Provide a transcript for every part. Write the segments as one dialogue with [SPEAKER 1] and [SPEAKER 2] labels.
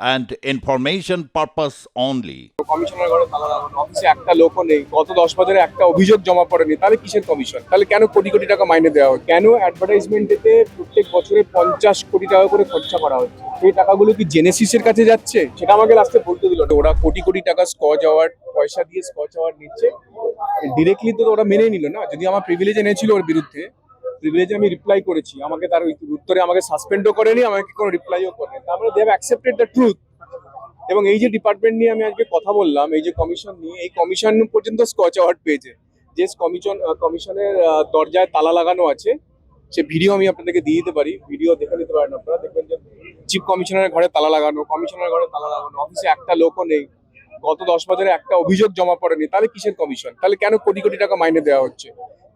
[SPEAKER 1] and information purpose only.
[SPEAKER 2] Commissioner ঘরে তালা লাগানো অফিসে একটা লোকও নেই, গত দশ বছরে একটা অভিযোগ জমা পড়েনি, তাহলে কিসের কমিশন তাহলে কেন কোটি কোটি টাকা মাইনে দেওয়া হয়? কেন অ্যাডভার্টাইজমেন্টেতে প্রত্যেক বছরে পঞ্চাশ কোটি টাকা করে খরচা করা হচ্ছে? সেই টাকাগুলো কি জেনেসিসের কাছে যাচ্ছে? সেটা আমাকে লাস্টে বলতে দিল ওরা কোটি কোটি টাকা স্কচ অ্যাওয়ার্ড পয়সা দিয়ে স্কচ অ্যাওয়ার্ড নিচ্ছে। ডিরেক্টলি তো ওরা মেনে নিল না। যদি আমার প্রিভিলেজ এনেছিল ওর বিরুদ্ধে প্রিভিলেজে আমি রিপ্লাই করেছি। আমাকে তার উত্তরে আমাকে সাসপেন্ডও করেনি, আমাকে কোনো রিপ্লাইও করেনি। তার মানে দে অ্যাকসেপ্টেড দ্য ট্রুথ এবং এই যে ডিপার্টমেন্ট নিয়ে আমি আজকে কথা বললাম, এই যে কমিশন নিয়ে, এই কমিশন পর্যন্ত স্কচ অ্যাওয়ার্ড পেয়েছে। যে কমিশন কমিশনের দরজায় তালা লাগানো আছে, সে ভিডিও আমি আপনাদেরকে দিয়ে দিতে পারি। ভিডিও দেখে নিতে পারেন আপনারা। দেখবেন যে চিফ কমিশনারের ঘরে তালা লাগানো কমিশনারের ঘরে তালা লাগানো অফিসে একটা লোকও নেই। গত দশ বছরে একটা অভিযোগ জমা পড়েনি। তাহলে কিসের কমিশন তাহলে কেন কোটি কোটি টাকা মাইনে দেওয়া হচ্ছে?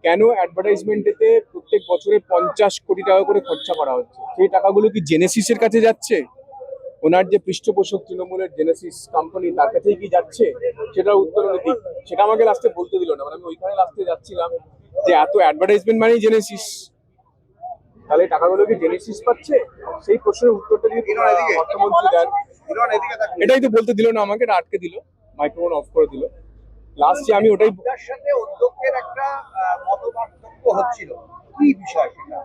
[SPEAKER 2] কেন অ্যাডভার্টাইজমেন্টেতে প্রত্যেক বছরে পঞ্চাশ কোটি টাকা করে খরচা করা হচ্ছে? সেই টাকাগুলো কি জেনেসিসের কাছে যাচ্ছে? ওনার যে পৃষ্ঠপোষক তৃণমূলের জেনেসিস কোম্পানি তার কাছেই কি যাচ্ছে? সেটার উত্তর দিক সেটা আমাকে লাস্টে বলতে দিল না মানে আমি ওইখানে লাস্টে যাচ্ছিলাম যে এত অ্যাডভার্টাইজমেন্ট মানেই জেনেসিস তাহলে টাকাগুলো কি জেনেসিস পাচ্ছে? সেই প্রশ্নের উত্তরটা যদি অর্থমন্ত্রী দেন। এটাই তো বলতে দিল না আমাকে আটকে দিল। মাইক্রোফোন অফ করে দিল। লাস্টে আমি ওটাই
[SPEAKER 3] সাথে অধ্যক্ষের একটা মতপার্থক্য হচ্ছিল। কি বিষয় সেটা?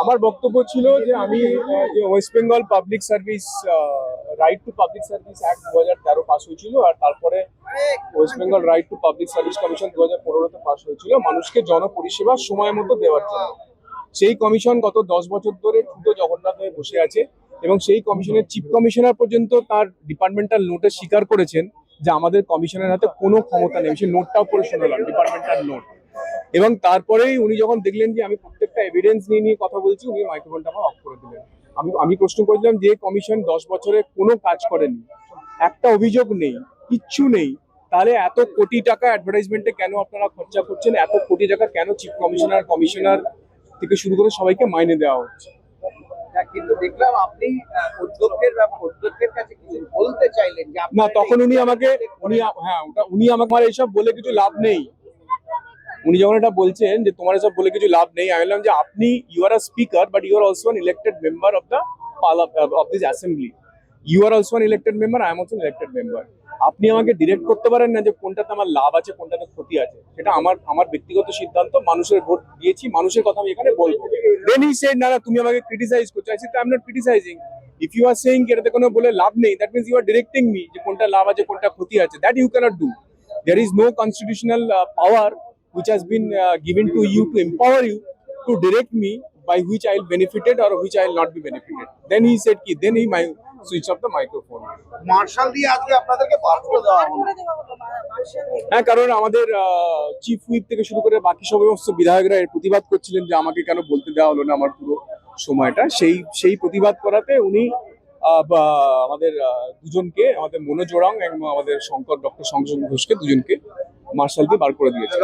[SPEAKER 2] আমার বক্তব্য ছিল যে আমি যে West Bengal public service right to public service act দু হাজার তেরো পাস হয়েছিল আর তারপরে West Bengal right to public service commission দু হাজার পনেরোতে পাস হয়েছিল। মানুষকে জনপরিষেবা সময় মতো দেওয়ার জন্য। সেই কমিশন গত দশ বছর ধরে ঠুটো জগন্নাথ হয়ে বসে আছে এবং সেই কমিশনের চিফ কমিশনার পর্যন্ত তার ডিপার্টমেন্টাল নোটে স্বীকার করেছেন। যে আমাদের কমিশনের হাতে কোনো ক্ষমতা নেই সেই নোটটাও পড়ে শোনালাম ডিপার্টমেন্টাল নোট। এবং তারপরেই উনি যখন দেখলেন যে আমি প্রত্যেকটা এভিডেন্স নিয়ে নিয়ে কথা বলছি, উনি মাইক্রোফোনটা আমার অফ করে দিলেন। আমি আমি প্রশ্ন করেছিলাম যে কমিশন দশ বছরে কোনো কাজ করেনি, একটা অভিযোগ নেই, কিচ্ছু নেই, তাহলে এত কোটি টাকা অ্যাডভার্টাইজমেন্টে কেন আপনারা খরচা করছেন, এত কোটি টাকা কেন চিফ কমিশনার কমিশনার থেকে শুরু করে সবাইকে মাইনে দেওয়া হচ্ছে?
[SPEAKER 3] কিন্তু দেখলাম আপনি অধ্যক্ষের অধ্যক্ষের কাছে কিছু বলতে চাইলেন
[SPEAKER 2] না তখন উনি আমাকে উনি হ্যাঁ ওটা উনি আমাকে আমার এইসব বলে কিছু লাভ নেই। উনি যখন এটা বলছেন যে তোমার এসব বলে কিছু লাভ নেই আমি বললাম যে আপনি you are a speaker but you are also an elected member of the of this assembly you are also an elected member I am also elected member আপনি আমাকে ডিরেক্ট করতে পারেন না যে কোনটাতে আমার লাভ আছে কোনটাতে ক্ষতি আছে? সেটা আমার আমার ব্যক্তিগত সিদ্ধান্ত মানুষের ভোট দিয়েছি মানুষের কথা আমি এখানে বলব। দেন হি সেড না তুমি আমাকে ক্রিটিসাইজ করছ। I said I am not criticising if you are saying এটাতে কোনো বলে লাভ নেই that means you are directing me যে কোনটা লাভ আছে কোনটা ক্ষতি আছে। That you cannot do there is no constitutional power which has been uh, given to you to empower you to direct me by which I'll benefited or which I'll not be benefited. Then he said, ki, then he switch off the microphone.
[SPEAKER 3] Marshal দিয়ে আজকে আপনাদেরকে বার করে দেওয়া হলো
[SPEAKER 2] হ্যাঁ কারণ আমাদের chief whip থেকে শুরু করে বাকি সমস্ত বিধায়করা এর প্রতিবাদ করছিলেন যে আমাকে কেন বলতে দেওয়া হলো না আমার পুরো সময়টা। সেই সেই প্রতিবাদ করাতে উনি আহ, বা আমাদের দুজনকে আমাদের মনোজ ওরাং এবং আমাদের শঙ্কর ডক্টর শঙ্কর ঘোষকে দুজনকে মার্শাল দিয়ে বার করে দিয়েছে